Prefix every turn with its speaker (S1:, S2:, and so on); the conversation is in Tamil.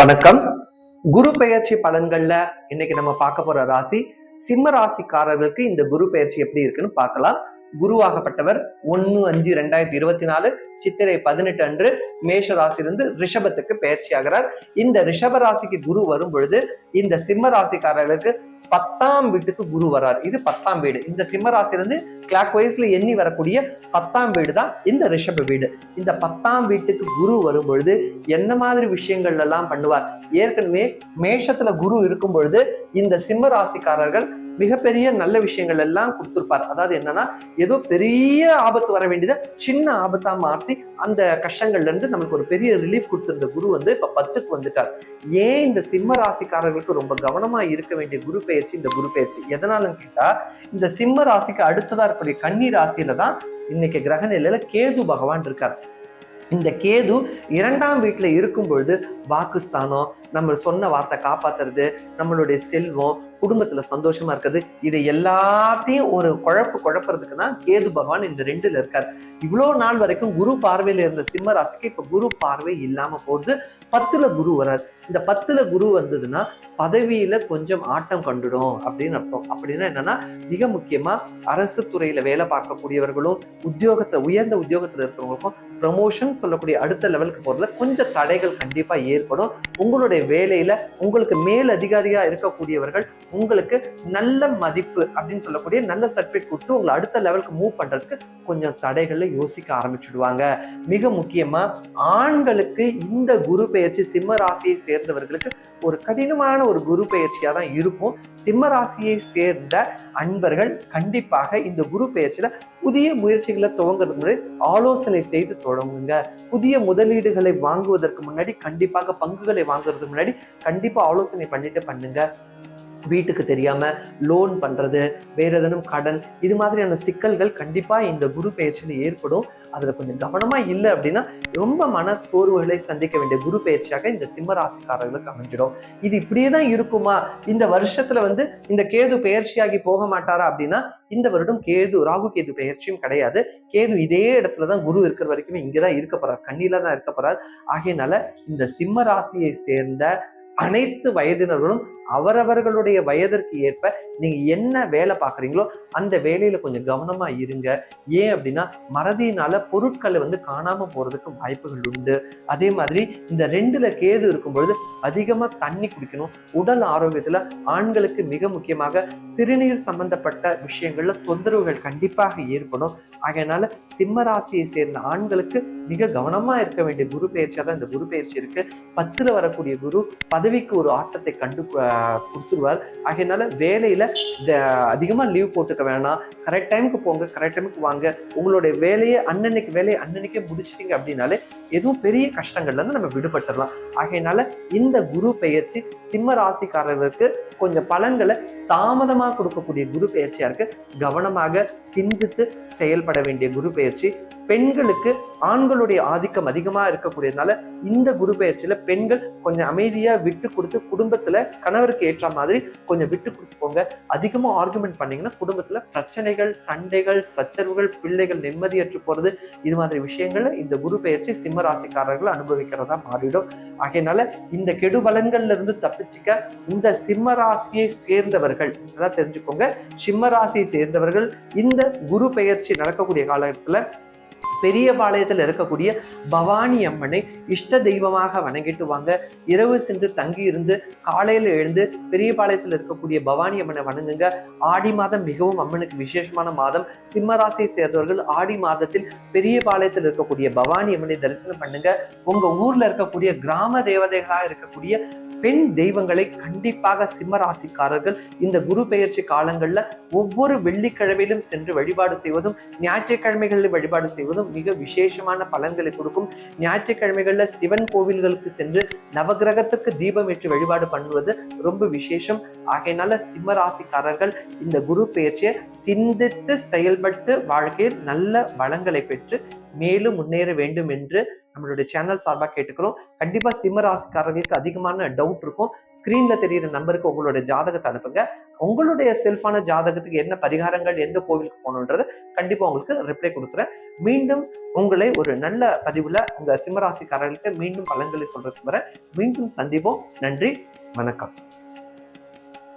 S1: வணக்கம். குரு பெயர்ச்சி பலன்கள்ல இன்னைக்கு நம்ம பார்க்க போற ராசி சிம்ம ராசிக்காரர்களுக்கு இந்த குரு பெயர்ச்சி எப்படி இருக்குன்னு பார்க்கலாம். குருவாகப்பட்டவர் ஒன்னு அஞ்சு ரெண்டாயிரத்தி இருபத்தி நாலு சித்திரை பதினெட்டு அன்று மேஷ ராசியிலிருந்து ரிஷபத்துக்கு பயிற்சி ஆகிறார். இந்த ரிஷப ராசிக்கு குரு வரும் பொழுது இந்த சிம்ம ராசிக்காரர்களுக்கு பத்தாம் வீட்டுக்கு குரு வர்றார் இது பத்தாம் வீடு. இந்த சிம்மராசிலிருந்து கிளாக் வைஸ்ல எண்ணி வரக்கூடிய பத்தாம் வீடு தான் இந்த ரிஷப வீடு. இந்த பத்தாம் வீட்டுக்கு குரு வரும் பொழுது என்ன மாதிரி விஷயங்கள் எல்லாம் பண்ணுவார்? ஏற்கனவே மேஷத்துல குரு இருக்கும் பொழுது இந்த சிம்ம ராசிக்காரர்கள் மிகப்பெரிய நல்ல விஷயங்கள் எல்லாம் கொடுத்துருப்பார். அதாவது என்னன்னா ஏதோ பெரிய ஆபத்து வர வேண்டியதை சின்ன ஆபத்தா மாற்றி அந்த கஷ்டங்கள்ல இருந்து நம்மளுக்கு ஒரு பெரிய ரிலீஃப் கொடுத்திருந்த குரு வந்து இப்ப பத்துக்கு வந்துட்டார். ஏன் இந்த சிம்ம ராசிக்காரர்களுக்கு ரொம்ப கவனமா இருக்க வேண்டிய குரு பெயர்ச்சி இந்த குரு பெயர்ச்சி? எதனாலன்னு கேட்டா இந்த சிம்ம ராசிக்கு அடுத்ததா இருக்கக்கூடிய கன்னி ராசியில தான் இன்னைக்கு கிரக நிலையில கேது பகவான் இருக்கார். இந்த கேது இரண்டாம் வீட்டில் இருக்கும் பொழுது பாகிஸ்தானம் நம்ம சொன்ன வார்த்தை காப்பாத்துறது நம்மளுடைய செல்வம் குடும்பத்துல சந்தோஷமா இருக்கிறது. இதை எல்லாத்தையும் ஒரு குழப்பு குழப்புறதுக்குன்னா கேது பகவான் இந்த ரெண்டுல இருக்கார். இவ்வளவு நாள் வரைக்கும் குரு பார்வையில இருந்த சிம்ம ராசிக்கு இப்ப குரு பார்வை இல்லாம போகுது. பத்துல குரு வராரு. இந்த பத்துல குரு வந்ததுன்னா பதவியில கொஞ்சம் ஆட்டம் கண்டுடும் அப்படின்னு அர்த்தம். அப்படின்னா என்னன்னா மிக முக்கியமா அரசு துறையில வேலை பார்க்கக்கூடியவர்களும் உத்தியோகத்துல உயர்ந்த உத்தியோகத்துல இருக்கிறவங்களுக்கும் ப்ரமோஷன் சொல்லக்கூடிய அடுத்த லெவலுக்கு போறதுல கொஞ்சம் தடைகள் கண்டிப்பா ஏற்படும். உங்களுடைய வேலையில உங்களுக்கு மேல் அதிகாரியா இருக்கக்கூடியவர்கள் உங்களுக்கு நல்ல மதிப்பு அப்படின்னு சொல்லக்கூடிய நல்ல சர்டிஃபிகேட் கொடுத்து உங்களை அடுத்த லெவலுக்கு மூவ் பண்றதுக்கு கொஞ்சம் தடைகள்ல யோசிக்க ஆரம்பிச்சுடுவாங்க. மிக முக்கியமா ஆண்களுக்கு இந்த குரு பெயர்ச்சி சிம்ம ராசியை சேர்ந்தவர்களுக்கு ஒரு கடினமான ஒரு குரு பெயர்ச்சியா தான் இருக்கும். சிம்ம ராசியை சேர்ந்த அன்பர்கள் கண்டிப்பாக இந்த குரு பெயர்ச்சியில புதிய முயற்சிகளை துவங்குறது முன்னாடி ஆலோசனை செய்து தொடங்குங்க. புதிய முதலீடுகளை வாங்குவதற்கு முன்னாடி கண்டிப்பாக பங்குகளை வாங்குறதுக்கு முன்னாடி கண்டிப்பா ஆலோசனை பண்ணிட்டு பண்ணுங்க. வீட்டுக்கு தெரியாமல் லோன் பண்ணுறது வேற ஏதேனும் கடன் இது மாதிரியான சிக்கல்கள் கண்டிப்பாக இந்த குரு பயிற்சியில் ஏற்படும். அதில் கொஞ்சம் கவனமாக இல்லை அப்படின்னா ரொம்ப மன சோர்வுகளை சந்திக்க வேண்டிய குரு பெயர்ச்சியாக இந்த சிம்மராசிக்காரர்களுக்கு அமைஞ்சிடும். இது இப்படியே தான் இருக்குமா? இந்த வருஷத்தில் வந்து இந்த கேது பெயர்ச்சியாகி போக மாட்டாரா அப்படின்னா இந்த வருடம் கேது ராகு கேது பெயர்ச்சியும் கிடையாது. கேது இதே இடத்துல தான் குரு இருக்கிற வரைக்குமே இங்கதான் இருக்க போறார் கண்ணில தான் இருக்க போறார். ஆகையினால இந்த சிம்ம ராசியை சேர்ந்த அனைத்து வயதினர்களும் அவரவர்களுடைய வயதிற்கு ஏற்ப நீங்கள் என்ன வேலை பார்க்குறீங்களோ அந்த வேலையில் கொஞ்சம் கவனமாக இருங்க. ஏன் அப்படின்னா மறதியினால பொருட்களை வந்து காணாமல் போகிறதுக்கு வாய்ப்புகள் உண்டு. அதே மாதிரி இந்த ரெண்டில் கேது இருக்கும் பொழுது தண்ணி குடிக்கணும். உடல் ஆரோக்கியத்தில் ஆண்களுக்கு மிக முக்கியமாக சிறுநீர் சம்பந்தப்பட்ட விஷயங்களில் தொந்தரவுகள் கண்டிப்பாக ஏற்படும். ஆகையனால சிம்ம ராசியை சேர்ந்த ஆண்களுக்கு மிக கவனமாக இருக்க வேண்டிய குரு பயிற்சியாக தான் இந்த குரு பயிற்சி இருக்கு. பத்தில் வரக்கூடிய குரு பதவிக்கு ஒரு ஆட்டத்தை கண்டு கொடுத்துருவார். ஆகையனால வேலையில இந்த அதிகமா லீவ் போட்டுக்க வேணாம். கரெக்ட் டைமுக்கு போங்க கரெக்ட் டைமுக்கு வாங்க. உங்களுடைய வேலையை அன்னன்னைக்கு வேலையை அன்னன்னைக்கே முடிச்சிட்டீங்க அப்படின்னாலே எதுவும் பெரிய கஷ்டங்கள்ல இருந்து நம்ம விடுபட்டுடலாம் ஆகையினால இந்த குரு பெயர்ச்சி சிம்ம ராசிக்காரர்களுக்கு கொஞ்சம் பலன்களை தாமதமாக கொடுக்கக்கூடிய குரு பெயர்ச்சியா இருக்கு. கவனமாக சிந்தித்து செயல்பட வேண்டிய குரு பெயர்ச்சி. பெண்களுக்கு ஆண்களுடைய ஆதிக்கம் அதிகமாக இருக்கக்கூடியதுனால இந்த குரு பெயர்ச்சியில பெண்கள் கொஞ்சம் அமைதியாக விட்டு கொடுத்து குடும்பத்துல கணவருக்கு ஏற்ற மாதிரி கொஞ்சம் விட்டு கொடுத்து போங்க. அதிகமாக ஆர்குமெண்ட் பண்ணீங்கன்னா குடும்பத்துல பிரச்சனைகள் சண்டைகள் சச்சரவுகள் பிள்ளைகள் நிம்மதியற்று போறது இது மாதிரி விஷயங்கள்ல இந்த குரு பெயர்ச்சி சிம்ம ராசிக்காரர்கள் அனுபவிக்கிறதா மாறிடும். ஆகையினால இந்த கெடுபலங்கள்ல இருந்து தப்பிச்சுக்க இந்த சிம்மராசியை சேர்ந்தவர்கள் அதான் தெரிஞ்சுக்கோங்க. சிம்மராசியை சேர்ந்தவர்கள் இந்த குரு பெயர்ச்சி நடக்கக்கூடிய காலத்துல பெரிய பாளையத்தில் இருக்கக்கூடிய பவானி அம்மனை இஷ்ட தெய்வமாக வணங்கிட்டு வாங்க இரவு சென்று தங்கி இருந்து காலையில் எழுந்து பெரிய பாளையத்தில் இருக்கக்கூடிய பவானி அம்மனை வணங்குங்க. ஆடி மாதம் மிகவும் அம்மனுக்கு விசேஷமான மாதம். சிம்மராசியை சேர்ந்தவர்கள் ஆடி மாதத்தில் பெரிய பாளையத்தில் இருக்கக்கூடிய பவானி அம்மனை தரிசனம் பண்ணுங்க. உங்க ஊர்ல இருக்கக்கூடிய கிராம தேவதைகளாக இருக்கக்கூடிய பெண் தெய்வங்களை கண்டிப்பாக சிம்ம ராசிக்காரர்கள் இந்த குரு பெயர்ச்சி காலங்களில் ஒவ்வொரு வெள்ளிக்கிழமையிலும் சென்று வழிபாடு செய்வதும் ஞாயிற்றுக்கிழமைகளில் வழிபாடு செய்வதும் மிக விசேஷமான பலன்களை கொடுக்கும். ஞாயிற்றுக்கிழமைகளில் சிவன் கோவில்களுக்கு சென்று நவகிரகத்துக்கு தீபம் ஏற்றி வழிபாடு பண்ணுவது ரொம்ப விசேஷம். ஆகையினால சிம்மராசிக்காரர்கள் இந்த குரு பெயர்ச்சியை சிந்தித்து செயல்பட்டு வாழ்க்கையில் நல்ல வளங்களை பெற்று மேலும் முன்னேற வேண்டும் என்று நம்மளுடைய சேனல் சார்பாக கேட்டுக்கிறோம். கண்டிப்பா சிம்ம ராசிக்காரர்களுக்கு அதிகமான டவுட் இருக்கும். ஸ்கிரீன்ல தெரியிற நம்பருக்கு உங்களோட ஜாதகத்தை அனுப்புங்க. உங்களுடைய செல்ஃபான ஜாதகத்துக்கு என்ன பரிகாரங்கள் எந்த கோவிலுக்கு போகணுன்றத கண்டிப்பா உங்களுக்கு ரிப்ளை கொடுக்குறேன். மீண்டும் உங்களை ஒரு நல்ல பதிவுல உங்க சிம்மராசிக்காரர்களுக்கு மீண்டும் பலன்களை சொல்றதுக்கு வர மீண்டும் சந்திப்போம். நன்றி வணக்கம்.